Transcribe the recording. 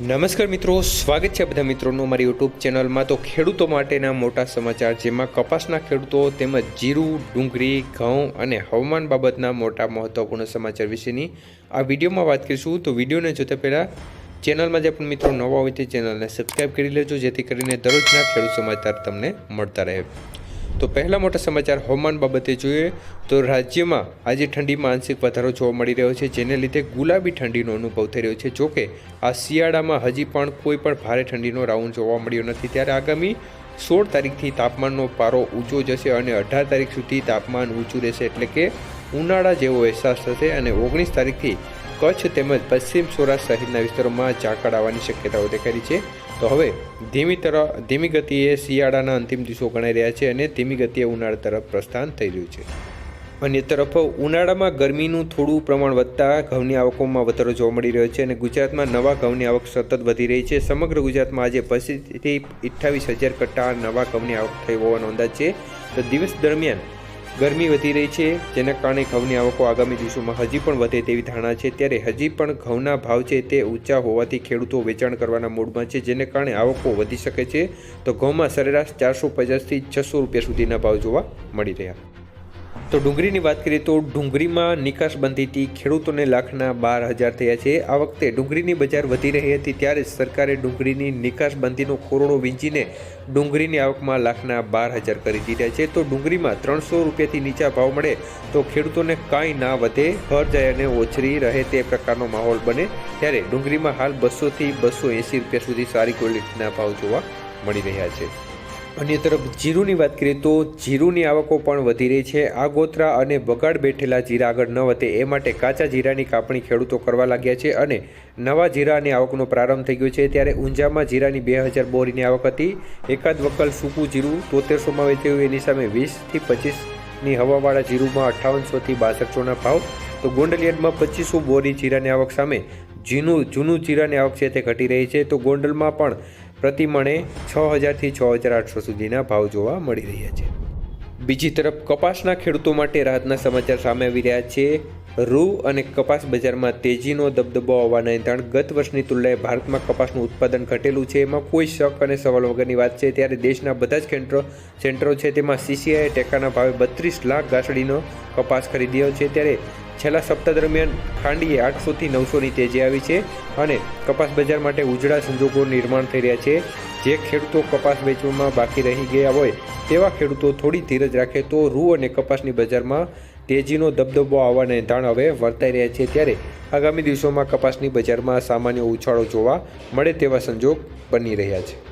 નમસ્કાર મિત્રો, સ્વાગત છે બધા મિત્રોનું મારી યુટ્યુબ ચેનલમાં. તો ખેડૂતો માટેના મોટા સમાચાર, જેમાં કપાસના ખેડૂતો તેમજ જીરું, ડુંગળી, ઘઉં અને હવામાન બાબતના મોટા મહત્વપૂર્ણ સમાચાર વિશેની આ વિડીયોમાં વાત કરીશું. તો વિડીયોને જોતા પહેલાં ચેનલમાં જે પણ મિત્રો નવા હોય તે ચેનલને સબસ્ક્રાઈબ કરી લેજો, જેથી કરીને દરરોજના ખેડૂત સમાચાર તમને મળતા રહે. તો પહેલા મોટા સમાચાર હવામાન બાબતે જોઈએ તો રાજ્યમાં આજે ઠંડીમાં આંશિક વધારો જોવા મળી રહ્યો છે, જેને લીધે ગુલાબી ઠંડીનો અનુભવ થઈ રહ્યો છે. જોકે આ શિયાળામાં હજી પણ કોઈ પણ ભારે ઠંડીનો રાઉન્ડ જોવા મળ્યો નથી. ત્યારે આગામી સોળ તારીખથી તાપમાનનો પારો ઊંચો જશે અને અઢાર તારીખ સુધી તાપમાન ઊંચું રહેશે, એટલે કે ઉનાળા જેવો અહેસાસ થશે અને ઓગણીસ તારીખથી કચ્છ તેમજ પશ્ચિમ સૌરાષ્ટ્ર સહિતના વિસ્તારોમાં ઝાકળ આવવાની શક્યતાઓ દેખાઈ છે. તો હવે ધીમી તરફ ધીમી ગતિએ શિયાળાના અંતિમ દિવસો ગણાઈ રહ્યા છે અને ધીમી ગતિએ ઉનાળા તરફ પ્રસ્થાન થઈ રહ્યું છે. અન્ય તરફ ઉનાળામાં ગરમીનું થોડું પ્રમાણ વધતા ઘઉંની આવકોમાં વધારો જોવા મળી રહ્યો છે અને ગુજરાતમાં નવા ઘઉંની આવક સતત વધી રહી છે. સમગ્ર ગુજરાતમાં આજે પચીસથી અઠ્ઠાવીસ હજાર કટ્ટા નવા ઘઉંની આવક થઈ હોવાનો અંદાજ છે. તો દિવસ દરમિયાન ગરમી વધી રહી છે. જેના કારણે ઘઉંની આવકો આગામી દિવસોમાં હજી પણ વધે તેવી ધારણા છે. ત્યારે હજી પણ ઘઉંના ભાવ છે તે ઊંચા હોવાથી ખેડૂતો વેચાણ કરવાના મૂડમાં છે, જેને કારણે આવકો વધી શકે છે. તો ઘઉંમાં સરેરાશ ચારસો પચાસથી છસો રૂપિયા સુધીના ભાવ જોવા મળી રહ્યા. તો ડુંગળીની વાત કરીએ તો ડુંગળીમાં નિકાસબંધીથી ખેડૂતોને લાખના બાર હજાર થયા છે. આ વખતે ડુંગળીની બજાર વધી રહી હતી ત્યારે સરકારે ડુંગળીની નિકાસબંધીનો કોરોડો વીંચીને ડુંગળીની આવકમાં લાખના બાર હજાર કરી દીધા છે. તો ડુંગળીમાં ત્રણસો રૂપિયાથી નીચા ભાવ મળે તો ખેડૂતોને કાંઈ ના વધે ઘર જાય અને ઓછરી રહે તે પ્રકારનો માહોલ બને ત્યારે ડુંગળીમાં હાલ બસોથી બસો એંસી રૂપિયા સુધી સારી ક્વોલિટીના ભાવ જોવા મળી રહ્યા છે. અન્ય તરફ જીરુની વાત કરીએ તો જીરુની આવકો પણ વધી રહી છે. આગોતરા અને બગાડ બેઠેલા જીરા આગળ ન વધે એ માટે કાચા જીરાની કાપણી ખેડૂતો કરવા લાગ્યા છે અને નવા જીરાની આવકનો પ્રારંભ થઈ ગયો છે. ત્યારે ઊંઝામાં જીરાની બે હજાર બોરીની આવક હતી. એકાદ વકલ સૂકું જીરું તોતેરસોમાં વેચાયું એની સામે વીસથી પચીસની હવાવાળા જીરુમાં અઠ્ઠાવનસોથી બાસઠસોના ભાવ. તો ગોંડલિયાડમાં પચીસો બોરી જીરાની આવક સામે જીનું જૂનું જીરાની આવક છે તે ઘટી રહી છે. તો ગોંડલમાં પણ પ્રતિમણે છ હજારથી છ હજાર આઠસો સુધીના ભાવ જોવા મળી રહ્યા છે. બીજી તરફ કપાસના ખેડૂતો માટે રાહતના સમાચાર સામે આવી રહ્યા છે. રૂ અને કપાસ બજારમાં તેજીનો દબદબો હોવાના એંધાણ ગત વર્ષની તુલનાએ ભારતમાં કપાસનું ઉત્પાદન ઘટેલું છે. એમાં કોઈ શક અને સવાલ વગરની વાત છે. ત્યારે દેશના બધા જ કેન્દ્રો, સેન્ટરો છે. તેમાં સીસીઆઈએ ટેકાના ભાવે બત્રીસ લાખ ગાસડીનો કપાસ ખરીદ્યો છે. ત્યારે છેલ્લા સપ્તાહ દરમિયાન ખાંડીએ આઠસોથી નવસોની તેજી આવી છે અને કપાસ બજાર માટે ઉજળા સંજોગો નિર્માણ થઈ રહ્યા છે. જે ખેડૂતો કપાસ વેચવામાં બાકી રહી ગયા હોય તેવા ખેડૂતો થોડી ધીરજ રાખે તો રૂ અને કપાસની બજારમાં તેજીનો દબદબો આવવાને ધાણ હવે વર્તાઈ રહ્યા છે. ત્યારે આગામી દિવસોમાં કપાસની બજારમાં સામાન્ય ઉછાળો જોવા મળે તેવા સંજોગ બની રહ્યા છે.